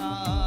Ah.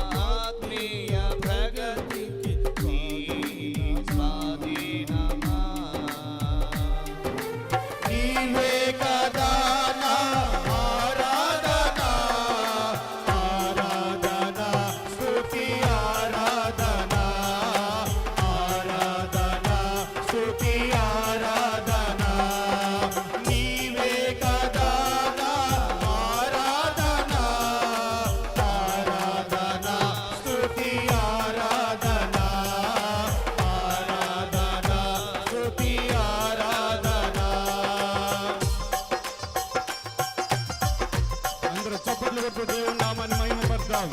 అందరూ చప్పట్లు కొట్టు దేవుని నామాన్ని మహిమపడతాం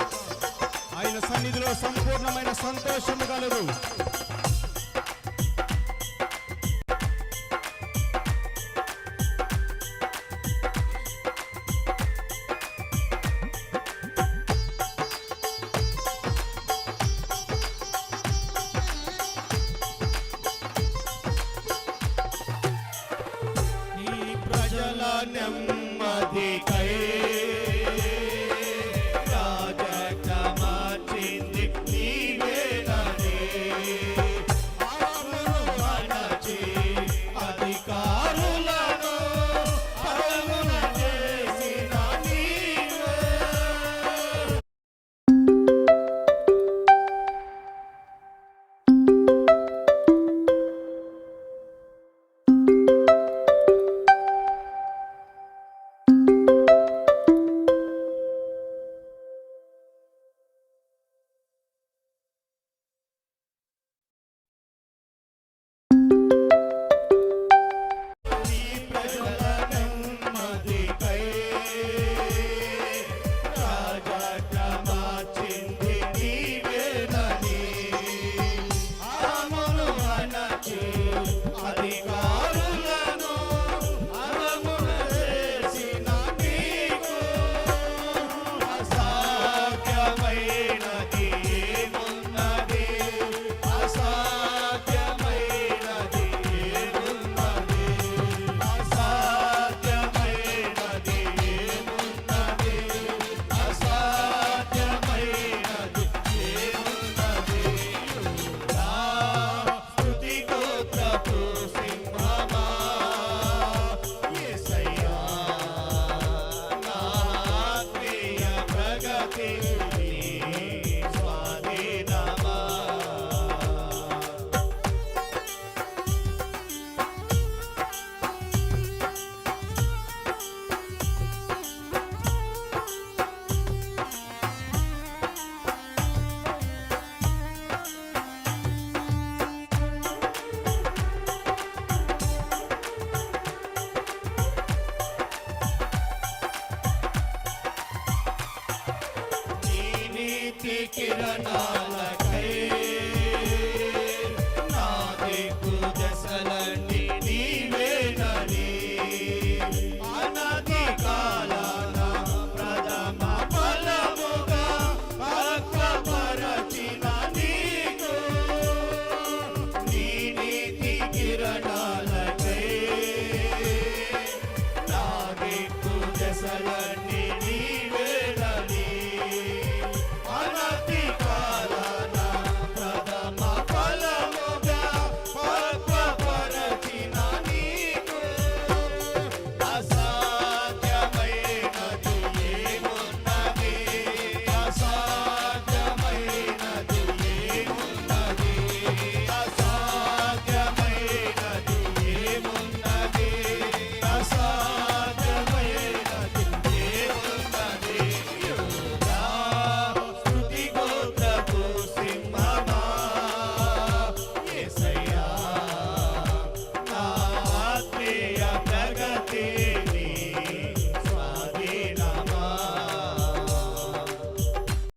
ఆయన సన్నిధిలో సంపూర్ణమైన సంతోషం కలదు నెమ్మది కై அதிகா జ్యోతి కిరణాలకై నా దిక్కు దశలన్నీ నీవేనని అనాది కాలాన ప్రథమ ఫలముగా పక్కపరచిన నీకు. నీ నీతి కిరణాలకై నా దిక్కు దశలని